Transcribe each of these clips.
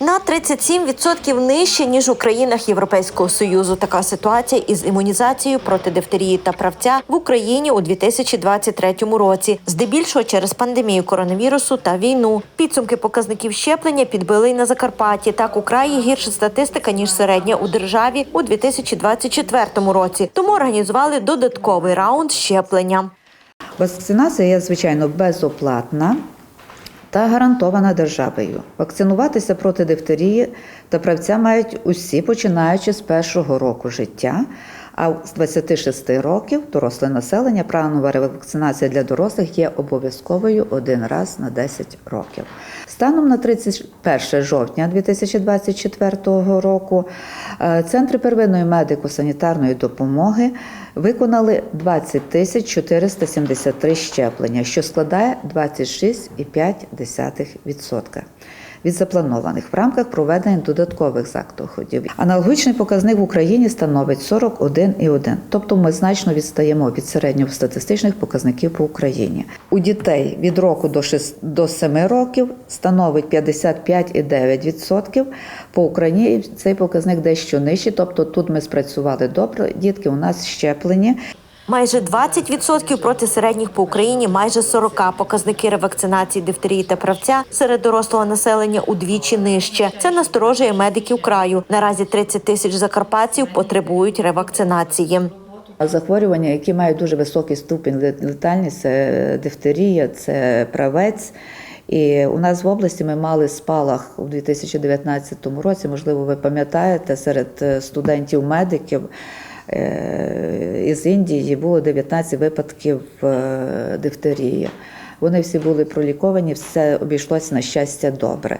На 37% нижче ніж у країнах Європейського союзу. Така ситуація із імунізацією проти дифтерії та правця в Україні у 2023 році, здебільшого через пандемію коронавірусу та війну. Підсумки показників щеплення підбили й на Закарпатті. Так у краї гірша статистика ніж середня у державі у 2024 році. Тому організували додатковий раунд щеплення. Вакцинація звичайно, безоплатна та гарантована державою. Вакцинуватися проти дифтерії та правця мають усі, починаючи з першого року життя. А з 26 років доросле населення планова ревакцинація для дорослих є обов'язковою один раз на 10 років. Станом на 31 жовтня 2024 року е, центри первинної медико-санітарної допомоги виконали 20 тисяч 473 щеплення, що складає 26,5% від запланованих в рамках проведення додаткових заходів. Аналогічний показник в Україні становить 41,1, тобто ми значно відстаємо від середньостатистичних показників по Україні. У дітей від року до 6, до 7 років становить 55,9%. По Україні цей показник дещо нижчий, тобто тут ми спрацювали добре. Дітки у нас щеплені. Майже 20% проти середніх по Україні, майже 40 показники ревакцинації дифтерії та правця серед дорослого населення удвічі нижче. Це насторожує медиків краю. Наразі 30 тисяч закарпатців потребують ревакцинації. Захворювання, які мають дуже високий ступінь летальність, це дифтерія, це правець. І у нас в області ми мали спалах у 2019 році. Можливо, ви пам'ятаєте, серед е, із Індії було 19 випадків е, дифтерії. Вони всі були проліковані, все обійшлося на щастя добре.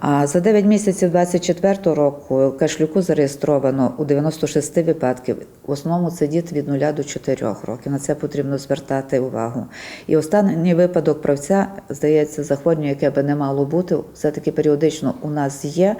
А за 9 місяців 2024 року кашлюку зареєстровано у 96 випадків. В основному це діти від 0 до 4 років. На це потрібно звертати увагу. І останній випадок правця, здається, захворювання, яке би не мало бути, все-таки періодично у нас є.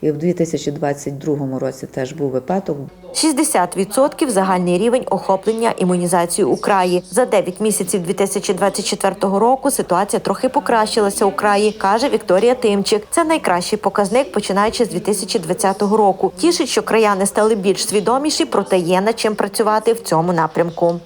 І в 2022 році теж був випадок. 60% загальний рівень охоплення імунізацією у краї. За 9 місяців 2024 року ситуація трохи покращилася у краї, каже Вікторія Тимчик. Це найкращий показник, починаючи з 2020 року. Тішить, що краяни стали більш свідоміші, проте є над чим працювати в цьому напрямку.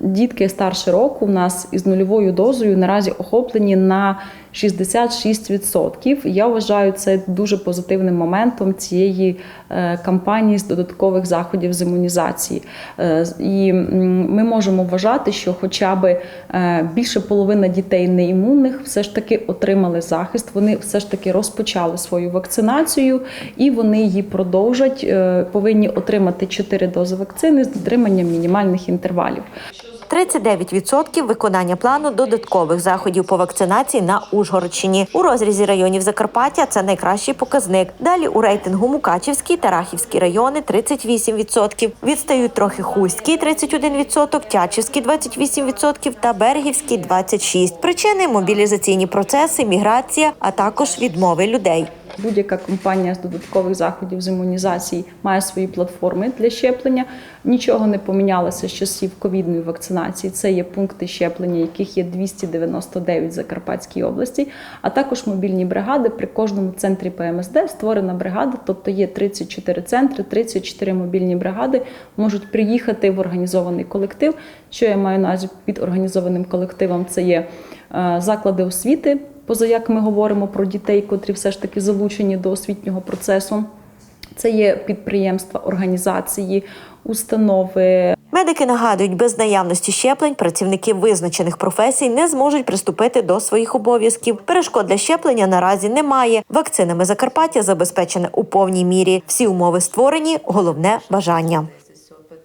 Дітки старше року в нас із нульовою дозою наразі охоплені на 66%. Я вважаю це дуже позитивним моментом цієї е, кампанії з додаткових заходів з імунізації. Е, І ми можемо вважати, що хоча б е, більше половина дітей неімунних все ж таки отримали захист. Вони все ж таки розпочали свою вакцинацію і вони її продовжать. Повинні отримати 4 дози вакцини з дотриманням мінімальних інтервалів. 39% виконання плану додаткових заходів по вакцинації на Ужгородщині. У розрізі районів Закарпаття це найкращий показник. Далі у рейтингу Мукачівський та Рахівські райони 38%. Відстають трохи Хуський 31%, Тячівський 28% та Берегівський 26%. Причини мобілізаційні процеси, міграція, а також відмови людей. Будь-яка компанія з додаткових заходів з імунізації має свої платформи для щеплення. Нічого не помінялося з часів ковідної вакцинації. Це є пункти щеплення, яких є 299 в Закарпатській області, а також мобільні бригади. При кожному центрі ПМСД створена бригада, тобто є 34 центри, 34 мобільні бригади можуть приїхати в організований колектив. Що я маю на під організованим колективом? Це є е, заклади освіти. Поза як ми говоримо про дітей, котрі все ж таки залучені до освітнього процесу. Це є підприємства, організації, установи. Медики нагадують, без наявності щеплень працівники визначених професій не зможуть приступити до своїх обов'язків. Перешкод для щеплення наразі немає. Вакцинами Закарпаття забезпечене у повній мірі. Всі умови створені, головне бажання.